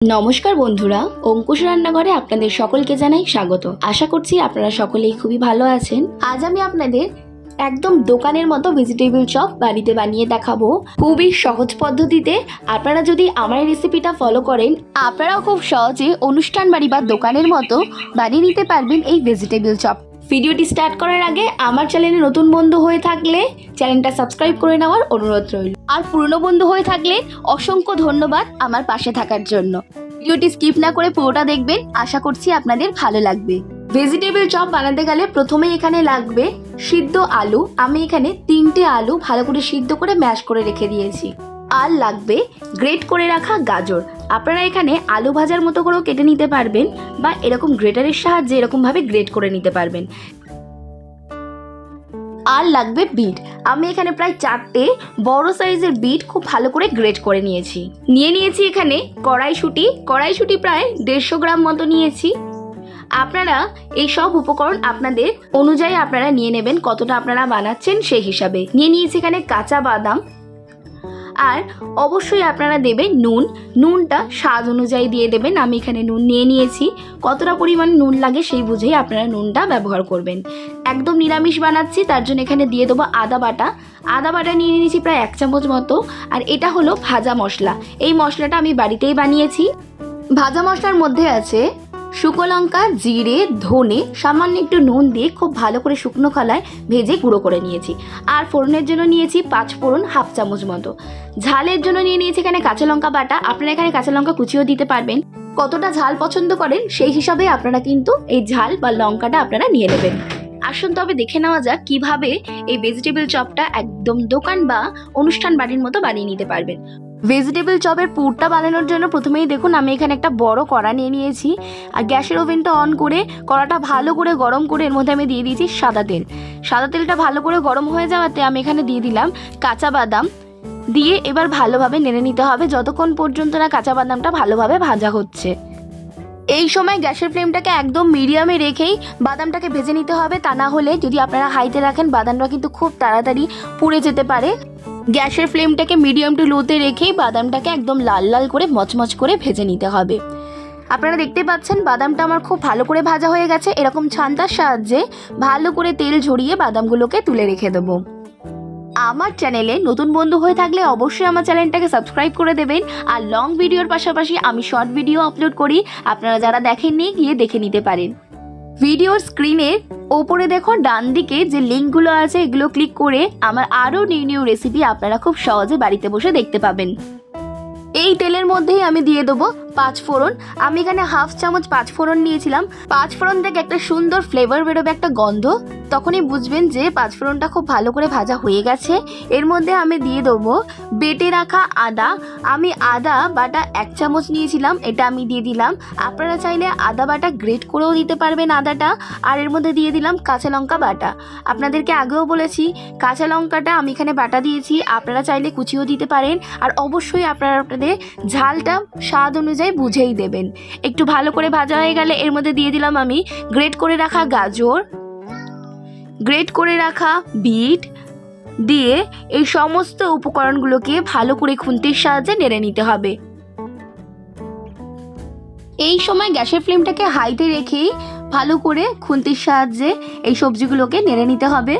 নমস্কার বন্ধুরা, অঙ্কুশ রান্নাঘরে আপনাদের সকলকে জানাই স্বাগত। আশা করছি আপনারা সকলেই খুবই ভালো আছেন। আজ আমি আপনাদের একদম দোকানের মতো ভেজিটেবল চপ বাড়িতে বানিয়ে দেখাবো। খুবই সহজ পদ্ধতিতে আপনারা যদি আমার রেসিপিটা ফলো করেন, আপনারাও খুব সহজে অনুষ্ঠান বাড়ি বা দোকানের মতো বানিয়ে নিতে পারবেন এই ভেজিটেবল চপ ভিডিওটি স্টার্ট করার আগে আমার চ্যানেলে নতুন বন্ধু হয়ে থাকলে চ্যানেলটা সাবস্ক্রাইব করে নেওয়ার অনুরোধ রইল। আর পুরনো বন্ধু হয়ে থাকলে অসংখ্য ধন্যবাদ আমার পাশে থাকার জন্য। ভিডিওটি স্কিপ না করে পুরোটা দেখবেন, আশা করছি আপনাদের ভালো লাগবে। ভেজিটেবল চপ বানাতে গেলে প্রথমেই এখানে লাগবে সিদ্ধ আলু। আমি এখানে তিনটে আলু ভালো করে সিদ্ধ করে ম্যাশ করে রেখে দিয়েছি। আর লাগবে গ্রেট করে রাখা গাজর। আপনারা এখানে আলু ভাজার মতো করেও কেটে নিতে পারবেন বা এরকম গ্রেটারের সাহায্যে এরকমভাবে গ্রেট করে নিতে পারবেন। আর লাগবে বিট আমি এখানে প্রায় চারটে বড় সাইজের বিট খুব ভালো করে গ্রেট করে নিয়েছি। নিয়ে নিয়েছি এখানে কড়াইশুঁটি। কড়াইশুঁটি প্রায় দেড়শো গ্রাম মতো নিয়েছি। আপনারা এই সব উপকরণ আপনাদের অনুযায়ী আপনারা নিয়ে নেবেন কতটা আপনারা বানাচ্ছেন সেই হিসাবে। নিয়ে নিয়েছি এখানে কাঁচা বাদাম। আর অবশ্যই আপনারা দেবেন নুন। নুনটা স্বাদ অনুযায়ী দিয়ে দেবেন। আমি এখানে নুন নিয়ে নিয়েছি। কতটা পরিমাণ নুন লাগে সেই বুঝেই আপনারা নুনটা ব্যবহার করবেন। একদম নিরামিষ বানাচ্ছি, তার জন্য এখানে দিয়ে দেবো আদা বাটা। আদা বাটা নিয়ে নিয়েছি প্রায় এক চামচ মতো। আর এটা হলো ভাজা মশলা। এই মশলাটা আমি বাড়িতেই বানিয়েছি। ভাজা মশলার মধ্যে আছে শুকনো লঙ্কা, জিরে, ধনে, সামান্য একটু নুন দিয়ে খুব ভালো করে শুকনো খলায় ভেজে গুঁড়ো করে নিয়েছি। আর ফোড়নের জন্য নিয়েছি পাঁচ ফোড়ন হাফ চামচ মতো। ঝালের জন্য নিয়ে নিয়েছি এখানে কাঁচা লঙ্কা বাটা। আপনারা এখানে কাঁচা লঙ্কা কুচিও দিতে পারবেন। কতটা ঝাল পছন্দ করেন সেই হিসাবে আপনারা কিন্তু এই ঝাল বা লঙ্কাটা আপনারা নিয়ে নেবেন। আসুন তবে দেখে নেওয়া যাক কীভাবে এই ভেজিটেবল চপটা একদম দোকান বা অনুষ্ঠান বাড়ির মতো বানিয়ে নিতে পারবেন। ভেজিটেবল চপের পুরটা বানানোর জন্য প্রথমেই দেখুন আমি এখানে একটা বড় কড়া নিয়ে নিয়েছি। আর গ্যাসের ওভেনটা অন করে কড়াটা ভালো করে গরম করে এর মধ্যে আমি দিয়ে দিয়েছি সাদা তেল। সাদা তেলটা ভালো করে গরম হয়ে যাওয়াতে আমি এখানে দিয়ে দিলাম কাঁচা বাদাম। দিয়ে এবার ভালোভাবে নেড়ে নিতে হবে যতক্ষণ পর্যন্ত না কাঁচা বাদামটা ভালোভাবে ভাজা হচ্ছে। এই সময় গ্যাসের ফ্লেমটাকে একদম মিডিয়ামে রেখেই বাদামটাকে ভেজে নিতে হবে। তা না হলে যদি আপনারা হাইতে রাখেন বাদামটা কিন্তু খুব তাড়াতাড়ি পুড়ে যেতে পারে। গ্যাসের ফ্লেমটাকে মিডিয়াম টু লোতে রেখেই বাদামটাকে একদম লাল লাল করে মচমচ করে ভেজে নিতে হবে। আপনারা দেখতে পাচ্ছেন বাদামটা আমার খুব ভালো করে ভাজা হয়ে গেছে। এরকম ছান্তার সাহায্যে ভালো করে তেল ঝরিয়ে বাদামগুলোকে তুলে রেখে দেবো। আমার চ্যানেলে নতুন বন্ধু হয়ে থাকলে অবশ্যই আমার চ্যানেলটাকে সাবস্ক্রাইব করে দেবেন। আর লং ভিডিওর পাশাপাশি আমি শর্ট ভিডিও আপলোড করি। আপনারা যারা দেখেননি গিয়ে দেখে নিতে পারেন। ভিডিওর স্ক্রিনের ওপরে দেখো ডান দিকে যে লিঙ্কগুলো আছে, এগুলো ক্লিক করে আমার আরও নিউ নিউ রেসিপি আপনারা খুব সহজে বাড়িতে বসে দেখতে পাবেন। এই তেলের মধ্যেই আমি দিয়ে দেবো পাঁচ ফোড়ন। আমি এখানে হাফ চামচ পাঁচ ফোড়ন নিয়েছিলাম। পাঁচ ফোড়ন থেকে একটা সুন্দর ফ্লেভার বেরোবে একটা গন্ধ। তখনই বুঝবেন যে পাঁচ ফোড়নটা খুব ভালো করে ভাজা হয়ে গেছে। এর মধ্যে আমি দিয়ে দেবো বেটে রাখা আদা। আমি আদা বাটা এক চামচ নিয়েছিলাম, এটা আমি দিয়ে দিলাম। আপনারা চাইলে আদা বাটা গ্রেট করেও দিতে পারবেন আদাটা। আর এর মধ্যে দিয়ে দিলাম কাঁচা লঙ্কা বাটা। আপনাদেরকে আগেও বলেছি, কাঁচা লঙ্কাটা আমি এখানে বাটা দিয়েছি। আপনারা চাইলে কুচিও দিতে পারেন। আর অবশ্যই আপনারা আপনাদের ঝালটা স্বাদ অনুযায়ী বুঝেই দেবেন। একটু ভালো করে ভাজা হয়ে গেলে এর মধ্যে দিয়ে দিলাম আমি গ্রেট করে রাখা গাজর, গ্রেট করে রাখা বিট, দিয়ে এই সমস্ত উপকরণগুলোকে ভালো করে খুন্তির সাহায্যে নেড়ে নিতে হবে। এই সময় গ্যাসের ফ্লেমটাকে হাইতে রেখেই ভালো করে খুন্তির সাহায্যে এই সবজিগুলোকে নেড়ে নিতে হবে।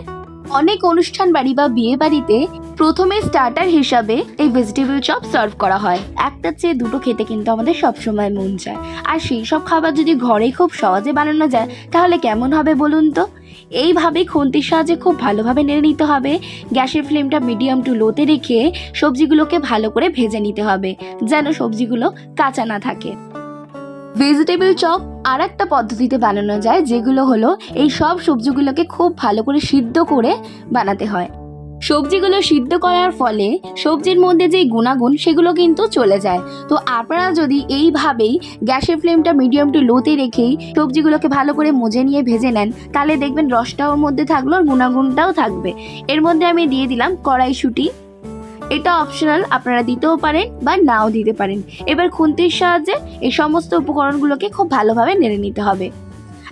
অনেক অনুষ্ঠান বাড়ি বা বিয়ে বাড়িতে প্রথমে স্টার্টার হিসাবে এই ভেজিটেবল চপ সার্ভ করা হয়। একটা চেয়ে দুটো খেতে কিন্তু আমাদের সবসময় মন চায়। আর সেই সব খাবার যদি ঘরে খুব সহজে বানানো যায়, তাহলে কেমন হবে বলুন তো? এইভাবে খুন্তির সাহায্যে খুব ভালোভাবে নেড়ে নিতে হবে। গ্যাসের ফ্লেমটা মিডিয়াম টু লোতে রেখে সবজিগুলোকে ভালো করে ভেজে নিতে হবে, যেন সবজিগুলো কাঁচা না থাকে। ভেজিটেবল চপ আর একটা পদ্ধতিতে বানানো যায়, যেগুলো হলো এই সব সবজিগুলোকে খুব ভালো করে সিদ্ধ করে বানাতে হয়। সবজিগুলো সিদ্ধ করার ফলে সবজির মধ্যে যে গুণাগুণ, সেগুলো কিন্তু চলে যায়। তো আপনারা যদি এইভাবেই গ্যাসের ফ্লেমটা মিডিয়াম টু লোতে রেখেই সবজিগুলোকে ভালো করে মজে নিয়ে ভেজে নেন, তাহলে দেখবেন রসটাও মধ্যে থাকল আর গুণাগুণটাও থাকবে। এর মধ্যে আমি দিয়ে দিলাম কড়াইশুঁটি। এটা অপশনাল আপনারা দিতেও পারেন বা নাও দিতে পারেন। এবার খুন্তির সাহায্যে এই সমস্ত উপকরণগুলোকে খুব ভালোভাবে নেড়ে নিতে হবে।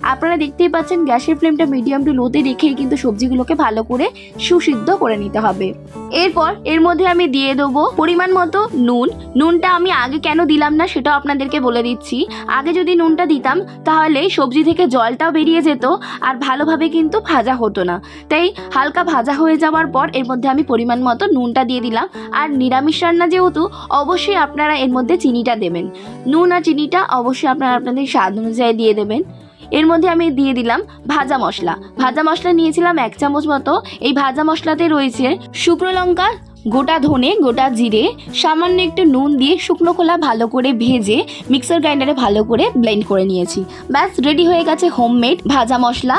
আপনারা দেখতেই পাচ্ছেন গ্যাসের ফ্লেমটা মিডিয়াম টু লোতে রেখেই কিন্তু সবজিগুলোকে ভালো করে সুসিদ্ধ করে নিতে হবে। এরপর এর মধ্যে আমি দিয়ে দেবো পরিমাণ মতো নুন। নুনটা আমি আগে কেন দিলাম না সেটাও আপনাদেরকে বলে দিচ্ছি। আগে যদি নুনটা দিতাম, তাহলে সবজি থেকে জলটাও বেরিয়ে যেত আর ভালোভাবে কিন্তু ভাজা হতো না। তাই হালকা ভাজা হয়ে যাওয়ার পর এর মধ্যে আমি পরিমাণ মতো নুনটা দিয়ে দিলাম। আর নিরামিষ রান্না যেহেতু, অবশ্যই আপনারা এর মধ্যে চিনিটা দেবেন। নুন আর চিনিটা অবশ্যই আপনারা আপনাদের স্বাদ অনুযায়ী দিয়ে দেবেন। এর মধ্যে আমি দিয়ে দিলাম ভাজা মশলা। ভাজা মশলা নিয়েছিলাম এক চামচ মতো। এই ভাজা মশলাতে রয়েছে শুকনো লঙ্কা, গোটা ধনে, গোটা জিরে, সামান্য একটু নুন দিয়ে শুকনো খোলা ভালো করে ভেজে মিক্সার গ্রাইন্ডারে ভালো করে ব্লেন্ড করে নিয়েছি। ব্যাস, রেডি হয়ে গেছে হোমমেড ভাজা মশলা।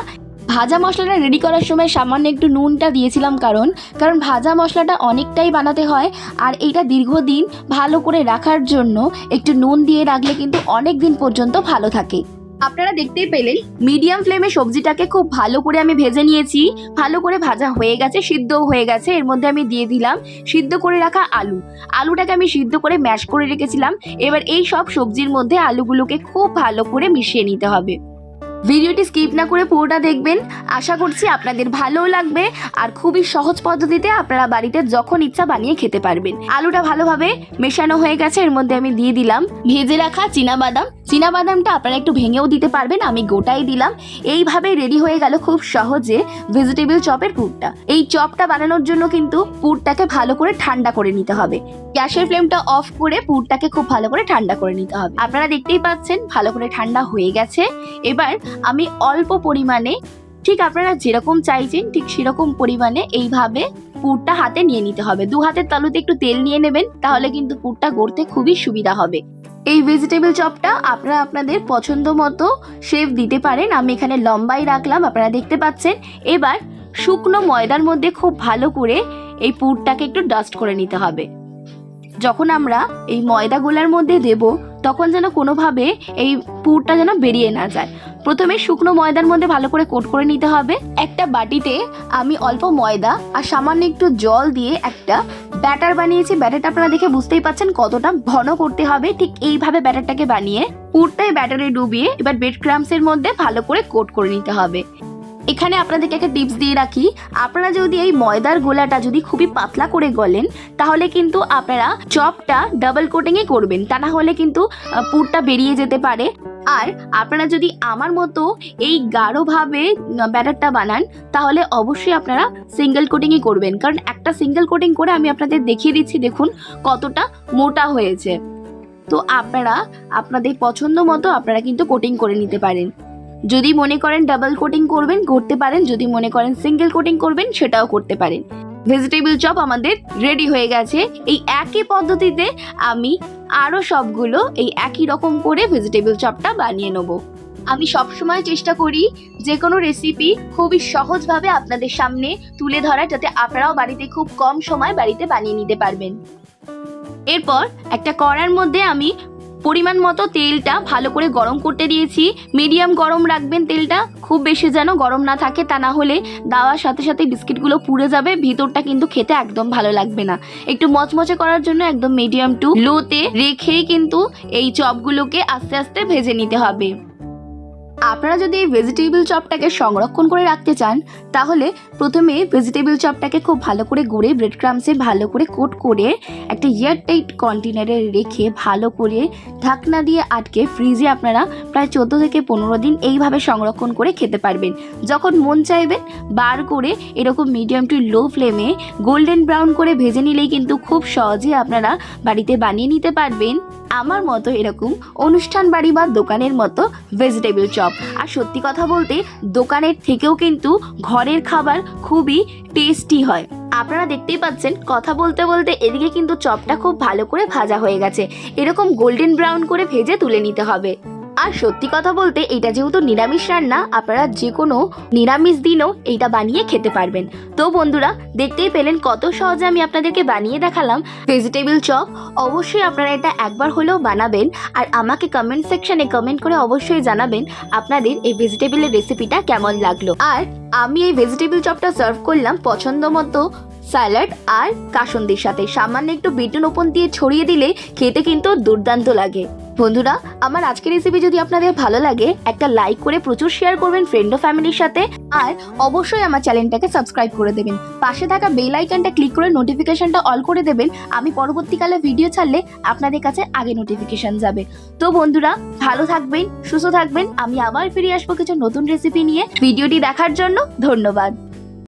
ভাজা মশলাটা রেডি করার সময় সামান্য একটু নুনটা দিয়েছিলাম কারণ কারণ ভাজা মশলাটা অনেকটাই বানাতে হয় আর এইটা দীর্ঘদিন ভালো করে রাখার জন্য একটু নুন দিয়ে রাখলে কিন্তু অনেক দিন পর্যন্ত ভালো থাকে। আপনারা দেখতেই পেলেন মিডিয়াম ফ্লেমে সবজিটাকে খুব ভালো করে আমি ভেজে নিয়েছি। ভালো করে ভাজা হয়ে গেছে, সিদ্ধও হয়ে গেছে। এর মধ্যে আমি দিয়ে দিলাম সিদ্ধ করে রাখা আলু। আলুটাকে আমি সিদ্ধ করে ম্যাশ করে রেখেছিলাম। এবার এই সব সবজির মধ্যে আলুগুলোকে খুব ভালো করে মিশিয়ে নিতে হবে। ভিডিওটি স্কিপ না করে পুরোটা দেখবেন। আশা করছি আপনাদের ভালোও লাগবে আর খুবই সহজ পদ্ধতিতে আপনারা বাড়িতে যখন ইচ্ছা বানিয়ে খেতে পারবেন। আলুটা ভালোভাবে মেশানো হয়ে গেছে। এর মধ্যে আমি দিয়ে দিলাম ভেজে রাখা বাদাম বাদামটা আপনারা একটু ভেঙেও দিতে পারবেন, আমি গোটাই দিলাম। এইভাবে রেডি হয়ে গেল খুব সহজে ভেজিটেবল চপের পুরটা। এই চপটা বানানোর জন্য কিন্তু পুরটাকে ভালো করে ঠান্ডা করে নিতে হবে। গ্যাসের ফ্লেমটা অফ করে পুরটাকে খুব ভালো করে ঠান্ডা করে নিতে হবে। আপনারা দেখতেই পাচ্ছেন, ভালো করে ঠান্ডা হয়ে গেছে। এবার আমি অল্প পরিমাণে, ঠিক আপনারা যেরকম চাইছেন, ঠিক সেরকম পরিমাণে এইভাবে পুরটা হাতে নিয়ে নিতে হবে। দু হাতের তালুতে একটু তেল নিয়ে নেবেন, তাহলে কিন্তু পুরটা গড়তে খুবই সুবিধা হবে। এই ভেজিটেবল চপটা আপনারা আপনাদের পছন্দ মতো শেপ দিতে পারেন। আমি এখানে লম্বাই রাখলাম, আপনারা দেখতে পাচ্ছেন। এবার শুকনো ময়দার মধ্যে খুব ভালো করে এই পুরটাকে একটু ডাস্ট করে নিতে হবে। যখন আমরা এই ময়দাগুলার মধ্যে দেব, তখন যেন কোনোভাবে এই পুরটা যেন বেরিয়ে না যায়। প্রথমে শুকনো ময়দার মধ্যে ভালো করে কোট করে নিতে হবে। একটা বাটিতে আমি অল্প ময়দা আর সামান্য একটু জল দিয়ে একটা ব্যাটার বানিয়েছি, ব্যাটারটা আপনারা দেখে বুঝতেই পাচ্ছেন কতটা ঘন করতে হবে। ঠিক এইভাবে ব্যাটারটাকে বানিয়ে পুরটাই ব্যাটারে ডুবিয়ে এবার বেড ক্রামসের মধ্যে ভালো করে কোট করে নিতে হবে। এখানে আপনাদেরকে একটা টিপস দিয়ে রাখি। আপনারা যদি এই ময়দার গোলাটা যদি খুবই পাতলা করে গলেন, তাহলে কিন্তু আপনারা চপটা ডাবল কোটিংয়ে করবেন। তা না হলে কিন্তু পুরটা বেরিয়ে যেতে পারে। আর আপনারা যদি আমার মতো এই গাঢ়ভাবে ব্যাটারটা বানান, তাহলে অবশ্যই আপনারা সিঙ্গেল কোটিংই করবেন। কারণ একটা সিঙ্গেল কোটিং করে আমি আপনাদের দেখিয়ে দিচ্ছি, দেখুন কতটা মোটা হয়েছে। তো আপনারা, আপনাদের পছন্দ মতো আপনারা কিন্তু কোটিং করে নিতে পারেন। যদি মনে করেন ডাবল কোটিং করবেন, করতে পারেন। যদি মনে করেন সিঙ্গেল কোটিং করবেন, সেটাও করতে পারেন। ভেজিটেবল চপ আমাদের রেডি হয়ে গেছে। এই একই পদ্ধতিতে আমি আরও সবগুলো এই একই রকম করে ভেজিটেবল চপটা বানিয়ে নেব। আমি সবসময় চেষ্টা করি যে কোনো রেসিপি খুবই সহজভাবে আপনাদের সামনে তুলে ধরা যাতে আপনারাও বাড়িতে খুব কম সময় বাড়িতে বানিয়ে নিতে পারবেন। এরপর একটা কড়ার মধ্যে আমি পরিমাণ মতো তেলটা ভালো করে গরম করতে দিয়েছি। মিডিয়াম গরম রাখবেন তেলটা, খুব বেশি যেন গরম না থাকে, তা না হলে দাওয়ার সাথে সাথে বিস্কিটগুলো পুড়ে যাবে, ভিতরটা কিন্তু খেতে একদম ভালো লাগবে না। একটু মচমচে করার জন্য একদম মিডিয়াম টু লোতে রেখেই কিন্তু এই চপগুলোকে আস্তে আস্তে ভেজে নিতে হবে। আপনারা যদি এই ভেজিটেবল চপটাকে সংরক্ষণ করে রাখতে চান, তাহলে প্রথমে ভেজিটেবল চপটাকে খুব ভালো করে গুঁড়ে ব্রেড ক্রামসে ভালো করে কোট করে একটা এয়ার টাইট কন্টেনারে রেখে ভালো করে ঢাকনা দিয়ে আটকে ফ্রিজে আপনারা প্রায় চোদ্দ থেকে পনেরো দিন এইভাবে সংরক্ষণ করে খেতে পারবেন। যখন মন চাইবেন বার করে এরকম মিডিয়াম টু লো ফ্লেমে গোল্ডেন ব্রাউন করে ভেজে নিলেই কিন্তু খুব সহজে আপনারা বাড়িতে বানিয়ে নিতে পারবেন। আমার মতো এরকম অনুষ্ঠান বাড়ি বা দোকানের মতো ভেজিটেবল চপ আর সত্যি কথা বলতে, দোকানের থেকেও কিন্তু ঘরের খাবার খুবই টেস্টি হয়। আপনারা দেখতেই পাচ্ছেন, কথা বলতে বলতে এদিকে কিন্তু চপটা খুব ভালো করে ভাজা হয়ে গেছে। এরকম গোল্ডেন ব্রাউন করে ভেজে তুলে নিতে হবে। আর সত্যি কথা বলতে এটা যেহেতু নিরামিষ রান্না, আপনারা যে কোনো নিরামিষ দিনও এইটা বানিয়ে খেতে পারবেন। তো বন্ধুরা, দেখতেই পেলেন কত সহজে আমি আপনাদেরকে বানিয়ে দেখালাম। ভেজিটেবল চপ অবশ্যই আপনারা এটা একবার হলেও বানাবেন আর আমাকে কমেন্ট সেকশনে কমেন্ট করে অবশ্যই জানাবেন আপনাদের এই ভেজিটেবলের রেসিপিটা কেমন লাগল। আর আমি এই ভেজিটেবল চপটা সার্ভ করলাম পছন্দ মতো স্যালাড আর কাসন্দির সাথে। সামান্য একটু বিটুন ওপন দিয়ে ছড়িয়ে দিলে খেতে কিন্তু দুর্দান্ত লাগে। বন্ধুরা, আমার আজকের রেসিপি যদি আপনাদের ভালো লাগে, একটা লাইক করে প্রচুর শেয়ার করবেন ফ্রেন্ড ও ফ্যামিলির সাথে। আর অবশ্যই আমার চ্যানেলটাকে সাবস্ক্রাইব করে দেবেন। পাশে থাকা বেল আইকনটা ক্লিক করে নোটিফিকেশনটা অল করে দেবেন। আমি পরবর্তীকালে ভিডিও ছাড়লে আপনাদের কাছে আগে নোটিফিকেশন যাবে। তো বন্ধুরা, ভালো থাকবেন, সুস্থ থাকবেন। আমি আবার ফিরে আসব কিছু নতুন রেসিপি নিয়ে। ভিডিওটি দেখার জন্য ধন্যবাদ।